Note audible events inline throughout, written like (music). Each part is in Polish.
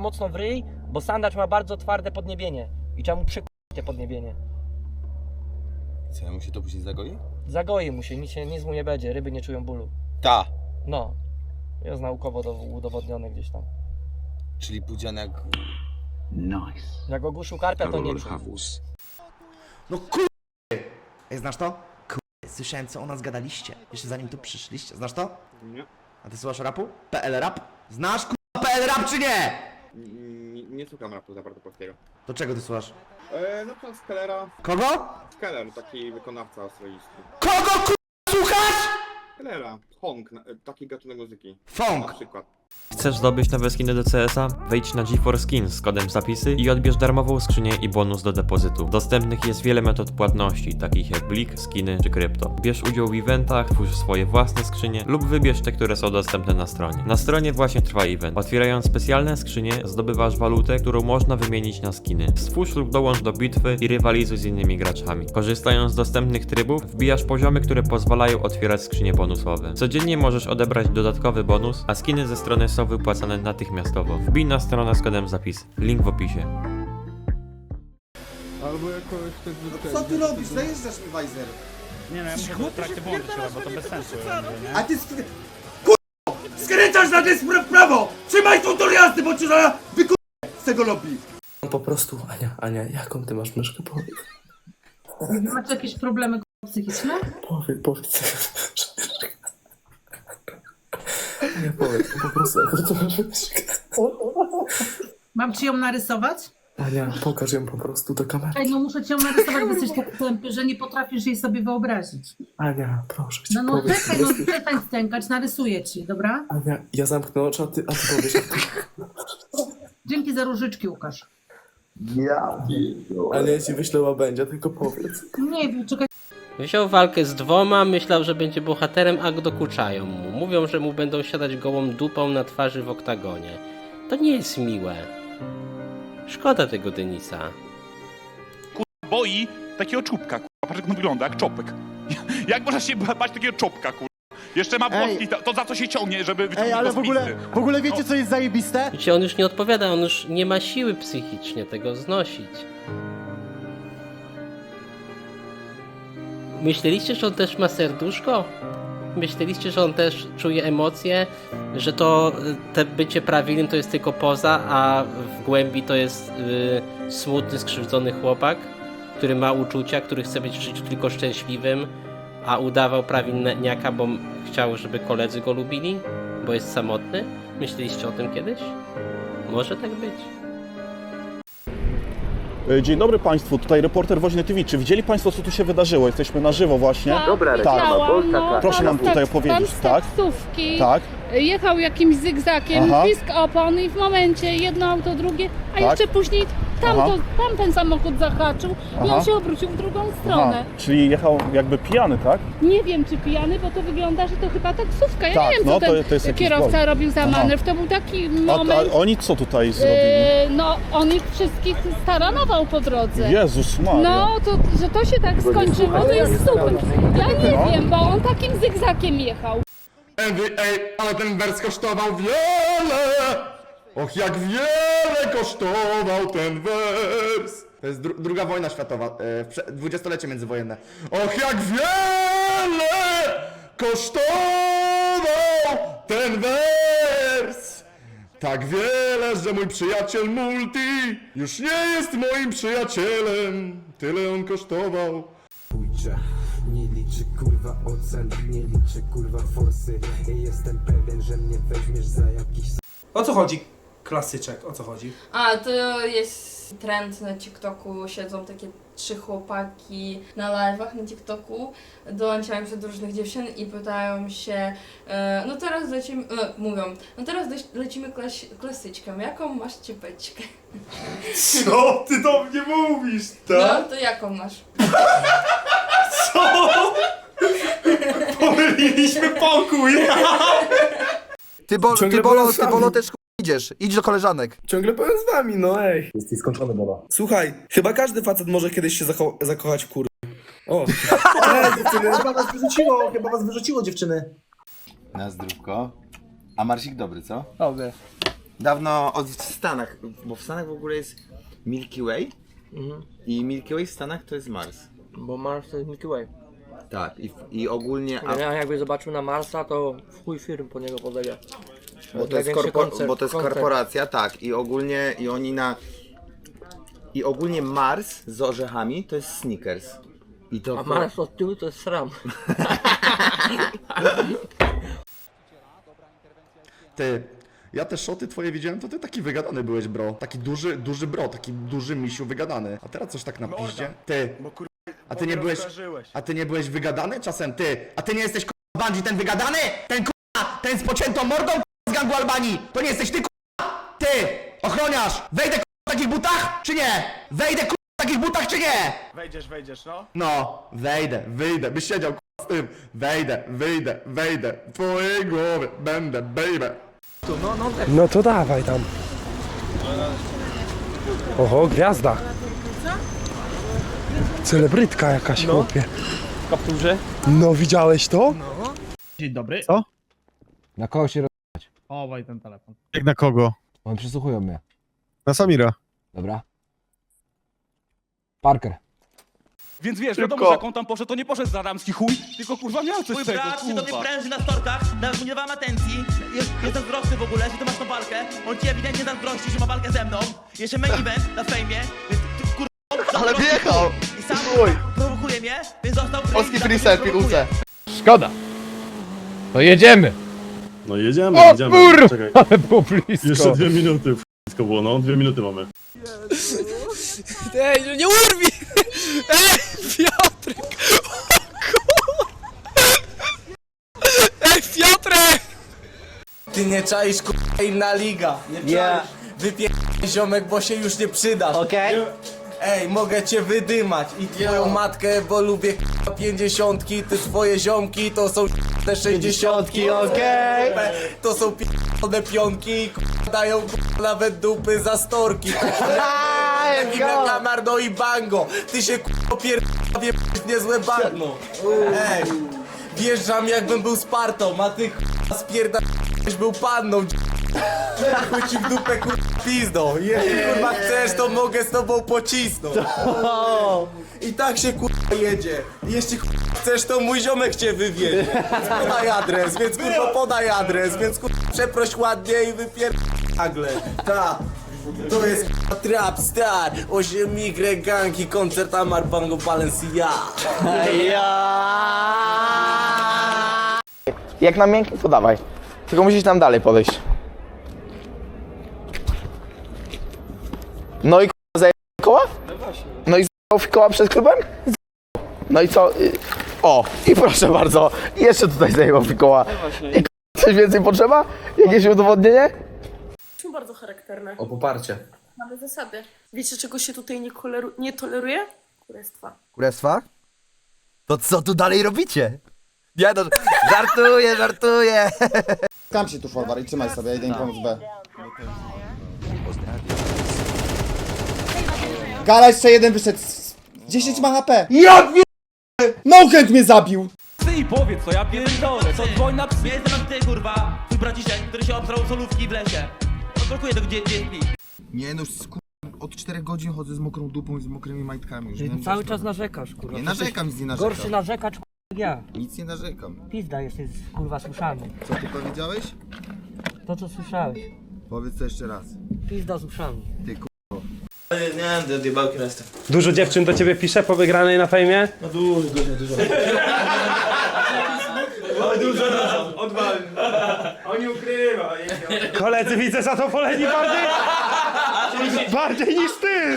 mocno w ryj, bo sandacz ma bardzo twarde podniebienie i trzeba mu przykuć te podniebienie. Co, ja mu się to później zagoi? Zagoi mu się, nic, się, nic mu nie będzie, ryby nie czują bólu. Ta. No, jest naukowo do, udowodnione gdzieś tam. Czyli pudzianek... Jak ogłuszył karpia, to nie czuł. No kur... Ej, znasz to? Kur... Słyszałem co o nas gadaliście, jeszcze zanim tu przyszliście. Znasz to? Nie. A ty słuchasz rapu? PL Rap? Znasz kur... PL Rap czy nie? Nie, nie słucham rapu za bardzo polskiego. To czego ty słuchasz? E, na przykład Skellera. Kogo? Skeller, taki wykonawca australijski. Kogo kur... słuchasz? Skellera, Honk, na- taki gatunek muzyki. Na Funk. przykład. Chcesz zdobyć nowe skiny do CS-a? Wejdź na GeForce Skins z kodem zapisy i odbierz darmową skrzynię i bonus do depozytu. Dostępnych jest wiele metod płatności, takich jak Blik, skiny czy krypto. Bierz udział w eventach, twórz swoje własne skrzynie lub wybierz te, które są dostępne na stronie. Na stronie właśnie trwa event. Otwierając specjalne skrzynie, zdobywasz walutę, którą można wymienić na skiny. Stwórz lub dołącz do bitwy i rywalizuj z innymi graczami. Korzystając z dostępnych trybów, wbijasz poziomy, które pozwalają otwierać skrzynie bonusowe. Codziennie możesz odebrać dodatkowy bonus, a skiny ze strony są wypłacane natychmiastowo. Wbij na stronę z kodem zapisy. Link w opisie. Albo jakoś tak No Co ty robisz? Zajeżdżasz mi Weiser. Nie no, ja muszę w trakcie włączyć chyba, bo to bez sensu nie? A ty sk- Kur... Skręcasz na w prawo! Trzymaj tą tor jazdy, bo cię zaraz wykur... z tego lobby. Po prostu, Ania, Ania, jaką ty masz myszkę? Powiedz, Macie jakieś problemy k***a, psychiczne? powiedz, powiedz. Ania, powiedz, po prostu. (laughs) Mam ci ją narysować? Ania, pokaż ją po prostu do kamery. Ej, no muszę ci ją narysować, bo jesteś tak tępy, że nie potrafisz jej sobie wyobrazić. Ania, proszę cię, No no powiedz. czekaj, po no prostu. przestań stękać, narysuję ci, dobra? Ania, ja zamknę oczy, a ty, a ty powiesz. ty- Dzięki za różyczki, Łukasz. Ania, ja ci wyślę łabędzia, tylko powiedz. Nie wiem, czekaj. Wziął walkę z dwoma, myślał, że będzie bohaterem, a dokuczają mu. Mówią, że mu będą siadać gołą dupą na twarzy w oktagonie. To nie jest miłe. Szkoda tego Denisa. Boi takiego czubka, kurwa. Patrz jak on wygląda, jak czopek. (laughs) Jak można się bać takiego czopka, kurwa? Jeszcze ma Ej. włoski, to, to za co się ciągnie, żeby wyciągnąć Ej, ale go z w ogóle, w ogóle wiecie co jest zajebiste? Widzicie, on już nie odpowiada, on już nie ma siły psychicznie tego znosić. Myśleliście, że on też ma serduszko? Myśleliście, że on też czuje emocje? Że to y, te bycie prawilnym to jest tylko poza, a w głębi to jest y, smutny, skrzywdzony chłopak, który ma uczucia, który chce być w życiu tylko szczęśliwym, a udawał prawilniaka, bo chciał, żeby koledzy go lubili, bo jest samotny? Myśleliście o tym kiedyś? Może tak być. E, Dzień dobry Państwu, tutaj reporter Woźny TV. Czy widzieli Państwo, co tu się wydarzyło? Jesteśmy na żywo właśnie. Dobra reklama, no, Proszę nam tutaj opowiedzieć, tak? taksówki Tak, jechał jakimś zygzakiem, Aha. pisk opon i w momencie jedno auto, drugie, a Tak. jeszcze później tamto, Aha. tamten samochód zahaczył i Aha. on się obrócił w drugą stronę. czyli jechał jakby pijany, tak? Nie wiem czy pijany, bo to wygląda, że to chyba taksówka. Ja Tak, nie wiem no co to- ten to jest jakiś kierowca błąd. robił za Aha. manewr. To był taki A, moment. a oni co tutaj zrobili? Yy, no, on ich wszystkich staranował po drodze. Jezus Maria. No, to, że to się tak skończyło, to jest super. Ja nie No. wiem, bo on takim zygzakiem jechał. Ej, ale ten wers kosztował wiele! Och, jak wiele kosztował ten wers! To jest dru druga wojna światowa, e, dwudziestolecie międzywojenne. Och, jak wiele kosztował ten wers! Tak wiele, że mój przyjaciel Multi już nie jest moim przyjacielem. Tyle on kosztował. Pójdzie, nie liczy kurwa ocen, nie liczy kurwa forsy. Jestem pewien, że mnie weźmiesz za jakiś O co chodzi? Klasyczek, o co chodzi? A, to jest trend na TikToku, siedzą takie trzy chłopaki na live'ach na TikToku, dołączają się do różnych dziewczyn i pytają się, e, no teraz lecimy, e, mówią, no teraz lec- lecimy klas klasyczką, jaką masz ciepeczkę? Co ty do mnie mówisz, No, to jaką masz? Co? Pomyliliśmy pokój! (laughs) Ty, bol, Ciągle ty, bolo, byłem ty sam. bolo też idziesz, idź do koleżanek. Ciągle byłem z wami, no ej. Jesteś skończony, Boba. Słuchaj, chyba każdy facet może kiedyś się zacho- zakochać kur... O. (laughs) Ej, dziewczyny. Chyba was wyrzuciło, chyba was wyrzuciło dziewczyny. Na zdrówko. A Marsik dobry, co? Dobry. Dawno od, w Stanach, bo w Stanach w ogóle jest Milky Way Mhm. i Milky Way w Stanach to jest Mars. Bo Mars to jest Milky Way. Tak, i, i ogólnie... A, Ja jakby zobaczył na Marsa, to w chuj firm po niego podlega. Bo, to jest korpo, koncert- bo to jest koncert. korporacja, tak, i ogólnie, i oni na... I ogólnie Mars z orzechami to jest Snickers. I to A Mars od tyłu to jest SRAM. (laughs) Ty, ja te szoty twoje widziałem, to ty taki wygadany byłeś, bro. Taki duży, duży bro, taki duży misiu wygadany. A teraz coś tak na piździe? Ty, a ty nie byłeś, a ty nie byłeś wygadany czasem? Ty, a ty nie jesteś k***a Bandzi, ten wygadany? Ten k***a, ten z pociętą mordą k***a, z gangu Albanii? To nie jesteś ty k***a? Ty, ochroniarz, wejdę k***a w takich butach, czy nie? Wejdę k***a w takich butach, czy nie? Wejdziesz, wejdziesz, no. No, wejdę, wyjdę, byś siedział k***a z tym. Wejdę, wyjdę, wejdę, w twojej głowie będę, baby. No to dawaj tam. Oho, gwiazda. Celebrytka jakaś, chłopie. W kapturze? No, widziałeś to? Dzień dobry. Co? Na kogo się Chowaj ten telefon. Jak na kogo? On przesłuchują mnie. Na Samira. Dobra. Parker. Więc wiesz, wiadomo, że jak on tam poszedł, to nie poszedł za ramski chuj, tylko kurwa miał coś z tego, kurwa. pręży na storkach, nawet mu nie wam atencji. Jest, jest zazdrosny w ogóle, że ty masz tą walkę. On ci ewidentnie zazdrości, że ma walkę ze mną. Jeszcze main event na fejmie, więc ty, kurwa... Ale wjechał! I sam prowokuje mnie, więc został... Polski freestyle, pigułce. Szkoda. To jedziemy. No jedziemy, O jedziemy. kur- Czekaj. (laughs) Ale było blisko. Jeszcze dwie minuty, wszystko było, no, dwie minuty mamy. Ej, nie urwi! Ej, Piotrek! Ej, Piotrek! Ty nie czaisz k***a inna liga. Nie czaisz. Wypierdaj ziomek, bo się już nie przydasz. Okej? Ej, mogę cię wydymać i twoją matkę, bo lubię k***a pięćdziesiątki, ty twoje ziomki to są te sześćdziesiątki, okej? To są p***one pionki, k***a dają k***a nawet dupy za storki. Taki na kamarno i bango, ty się k***a pierdolę niezłe bagno. Ej, wjeżdżam jakbym był Spartą, a ty k***a spierdalałeś był panną. Chuj ci w dupę kurwa pizdą. Jeśli kurwa chcesz, to mogę z tobą pocisnąć. I tak się kurwa jedzie. Jeśli kurwa chcesz, to mój ziomek cię wywiezie. Więc podaj adres, więc kurwa podaj adres, więc kurwa przeproś ładnie i wypier... nagle. Ta. To jest kurwa Trap Star, 8Y gangi, koncert Amar Bango Balenciaga. Jak na miękkie, to dawaj. Tylko musisz tam dalej podejść. No i k***a zajebał koła? No właśnie. No i zajebał koła przed klubem? No i co? O, i proszę bardzo, jeszcze tutaj zajebał koła. I k***a, coś więcej potrzeba? Jakieś udowodnienie? Bardzo charakterne. O poparcie. Mamy zasady. Wiecie, czego się tutaj nie, koleru- nie toleruje? Królestwa. Królestwa? To co tu dalej robicie? Ja no, żartuję, żartuję. Kam się tu forward i trzymaj sobie, idę im pomóc B. Gala jeszcze jeden wyszedł. 10 ma HP. Ja wie... No chęt mnie zabił! Ty i powiedz co, ja pierdolę, co dzwoń na psy. Jestem ty, kurwa, twój braciszek, który się obsrał solówki w lesie. Odblokuje tego gdzie, gdzie śpi. Nie no, sku... od 4 godzin chodzę z mokrą dupą i z mokrymi majtkami już. Nie wiem, Cały co czas sprawa. narzekasz, kurwa. Nie narzekam, nic nie narzekam. Gorszy narzekacz jak ja. Nic nie narzekam. Pizda jesteś, kurwa, słyszany. Co ty powiedziałeś? To, co słyszałeś. Powiedz to jeszcze raz. Pizda z uszami. Ty ku... Dużo dziewczyn do ciebie pisze po wygranej na fejmie? No dużo, dużo, dużo. (laughs) Dużo, dużo. Odwalny. On nie ukrywa. Koledzy widzę zadowoleni bardziej, bardziej niż ty.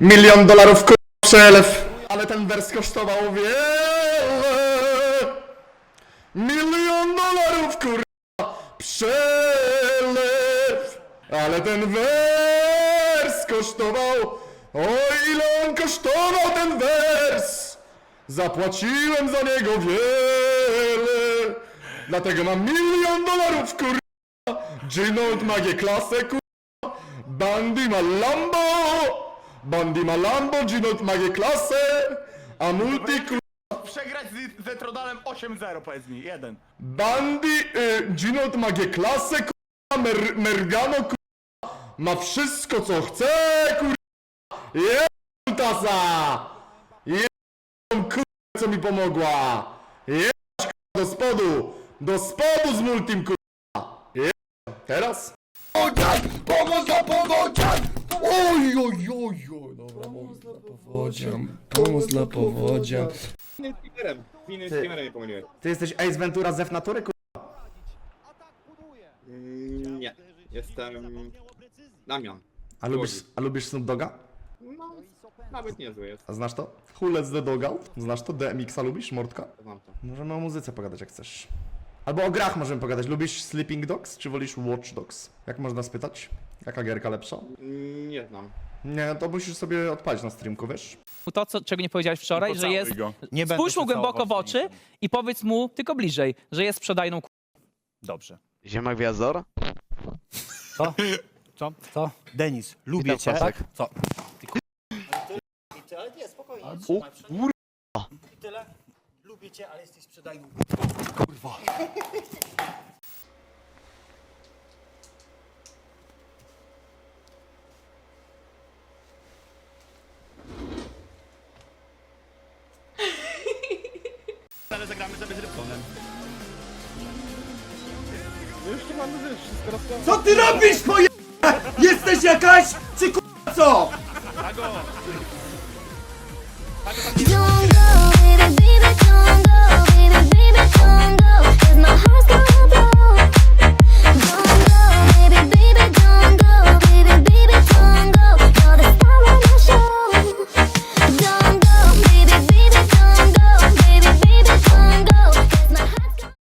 Milion dolarów k***a przelew. Ale ten wers kosztował wiele. Milion dolarów kurwa przelew. Ale ten wers kosztował. O ile on kosztował ten wers. Zapłaciłem za niego wiele. Dlatego mam milion dolarów kurwa. G-Note ma G-klasę kurwa. Bandy ma Lambo! Bandy ma Lambo, Gino ma klasę, a multi. Przegrać z, z Trodalem 8-0 powiedz mi, jeden. Bandy, y, Gino ma klasę, kurwa, Mer, Mergano, kurwa, ma wszystko co chce, kurwa. Je tasa! Je kurwa, co mi pomogła! Je do spodu! Do spodu z multim, kurwa! Je teraz? Pomoc dla powodzian! Oj, oj, oj, oj, dobra, pomoc dla powodzian, pomoc dla powodzian. Z innym streamerem. Z innym Ty. streamerem nie pomyliłem. Ty jesteś Ace Ventura z F natury, kurwa? Mm, nie. Jestem... Damian. A lubisz, a lubisz Snoop Doga? No, nawet niezły jest. A znasz to? Who Let's the Dog Out? Znasz to? DMX-a lubisz? Mordka? Znam to. Możemy o muzyce pogadać jak chcesz. Albo o grach możemy pogadać. Lubisz Sleeping Dogs, czy wolisz Watch Dogs? Jak można spytać? Jaka gierka lepsza? Mm, nie znam. Nie, to musisz sobie odpalić na streamku, wiesz? to, co, czego nie powiedziałeś wczoraj, że jest... Go. Nie Spójrz mu głęboko w oczy i powiedz mu tylko bliżej, że jest sprzedajną k***. Dobrze. Ziema Gwiazdor? Co? Co? Co? Denis, lubię cię. Tak? Co? Ale nie, spokojnie. O, I tyle. Lubię cię, ale jesteś sprzedajną. Ale zagramy sobie z Rybkonem. Już tu mamy wiesz, wszystko rozkładane. Co ty robisz, poje... Jesteś jakaś, czy k***a co? Pago! Pago tam